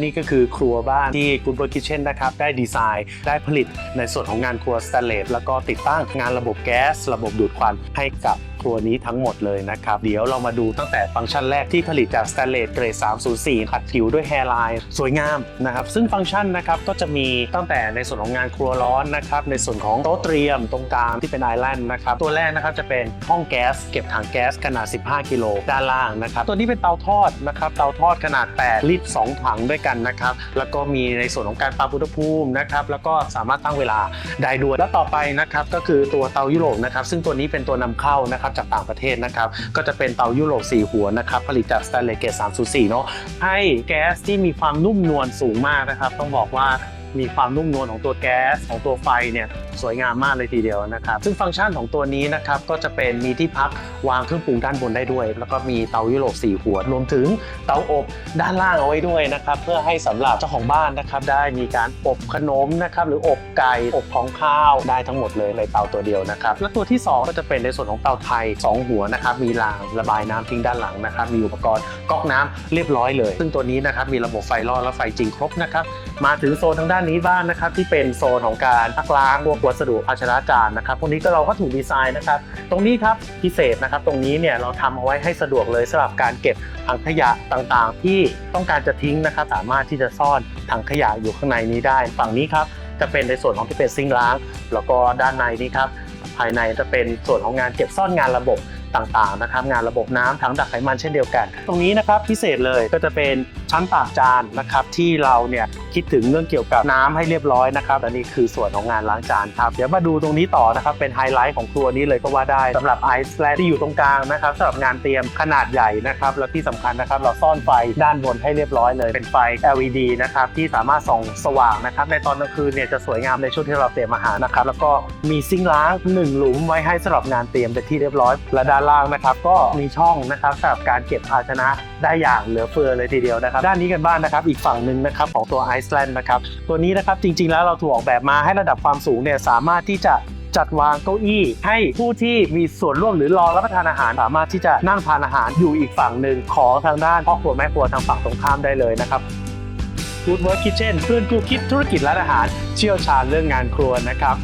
นี่ก็คือครัวบ้านที่ Good Work Kitchen นะครับ ได้ดีไซน์ ได้ผลิตในส่วนของงานครัวสแตนเลสแล้วก็ติดตั้งงานระบบแก๊ส ระบบดูดควันให้กับ ครัวนี้ทั้งหมดเลยนะครับ เดี๋ยวเรามาดูตั้งแต่ฟังก์ชันแรกที่ผลิตจากสแตนเลสเกรด 304 ขัดผิวด้วยแฮร์ไลน์สวยงามนะครับ ซึ่งฟังก์ชันนะครับก็จะมีตั้งแต่ในส่วนของงานครัวร้อนนะครับในส่วนของโต๊ะเตรียมตรงกลางที่เป็นไอแลนด์นะครับตัวแรกนะครับจะเป็นห้องแก๊สเก็บถังแก๊สขนาด 15 กิโลด้านล่างนะครับตัวนี้เป็นเตาทอดนะครับเตาทอดขนาด 8 ลิตร 2 ถังด้วยกันนะครับแล้วก็มีในส่วนของการปรับอุณหภูมินะครับแล้วก็สามารถตั้งเวลาได้ด้วยแล้วต่อไปนะครับก็คือตัวเตายุโรปนะครับซึ่งตัวนี้เป็นตัวนำเข้านะครับจากต่างประเทศนะครับ ก็จะเป็นเตายุโรป4หัวนะครับ ผลิตจากสแตนเลสเกรด304เนาะให้แก๊สที่มีความนุ่มนวลสูงมากนะครับ ต้องบอกว่ามีความนุ่มนวลของตัวแก๊สของตัวไฟเนี่ย สวยงามมากเลยทีเดียวนะครับ ซึ่งฟังก์ชันของตัวนี้นะครับก็จะเป็นมีที่พักวางเครื่องปรุงด้านบนได้ด้วย แล้วก็มีเตายุโรป4หัว รวมถึงเตาอบด้านล่างเอาไว้ด้วยนะครับ เพื่อให้สำหรับเจ้าของบ้านนะครับได้มีการอบขนมนะครับหรืออบไก่อบของข้าวได้ทั้งหมดเลยในเตาตัวเดียวนะครับและตัวที่สองก็จะเป็นในส่วนของเตาไทยสองหัวนะครับมีรางระบายน้ำทิ้งด้านหลังนะครับมีอุปกรณ์ก๊อกน้ำเรียบร้อยเลย ซึ่งตัวนี้นะครับมีระบบไฟรอดและไฟจริงครบนะครับมาถึงโซนทางด้านนี้บ้างนะครับที่เป็นโซนของการพักล้างพวกวัสดุภาชนะจานนะครับพวกนี้ก็เราก็ถูกดีไซน์นะครับ ตรงนี้ครับพิเศษนะครับ ตรงนี้เนี่ยเราทำเอาไว้ให้สะดวกเลยสำหรับการเก็บถังขยะต่างๆ ที่ต้องการจะทิ้งนะครับ สามารถที่จะซ่อนถังขยะอยู่ข้างในนี้ได้ ฝั่งนี้ครับจะเป็นในส่วนของที่เป็นซิงล้าง แล้วก็ด้านในนี้ครับภายในจะเป็นส่วนของงานเก็บซ่อนงานระบบต่างๆนะครับ งานระบบน้ำถังดักไขมันเช่นเดียวกัน ตรงนี้นะครับพิเศษเลยก็จะเป็น ชั้นตากจานนะครับที่เราเนี่ยคิดถึงเรื่องเกี่ยวกับน้ำให้เรียบร้อยนะครับและนี่คือส่วนของงานล้างจานครับเดี๋ยวมาดูตรงนี้ต่อนะครับเป็นไฮไลท์ของครัวนี้เลยก็ว่าได้สำหรับไอซ์แลนด์ที่อยู่ตรงกลางนะครับสำหรับงานเตรียมขนาดใหญ่นะครับและที่สำคัญนะครับเราซ่อนไฟด้านบนให้เรียบร้อยเลย เป็นไฟ LED นะครับที่สามารถส่องสว่างนะครับในตอนกลางคืนเนี่ยจะสวยงามในช่วงที่เราเตรียมอาหารนะครับแล้วก็มีซิงค์ล้างหนึ่งหลุมไว้ให้สำหรับงานเตรียมเป็นที่เรียบร้อย และด้านล่างนะครับก็มีช่องนะครับสำหรับการเก็บภาชนะได้อย่างเหลือเฟือเลยทีเดียวนะครับด้านนี้กันบ้างนะครับ อีกฝั่งหนึ่งนะครับของตัวไอซ์แลนด์นะครับ ตัวนี้นะครับจริงๆแล้วเราถูกออกแบบมาให้ระดับความสูงเนี่ยสามารถที่จะจัดวางเก้าอี้ ให้ผู้ที่มีส่วนร่วมหรือรอรับประทานอาหาร สามารถที่จะนั่งทานอาหารอยู่อีกฝั่งหนึ่งของทางด้านพ่อครัวแม่ครัวทางฝั่งตรงข้ามได้เลยนะครับ Good Work Kitchen เพื่อนกูคิดธุรกิจร้านอาหารเชี่ยวชาญเรื่องงานครัวนะครับ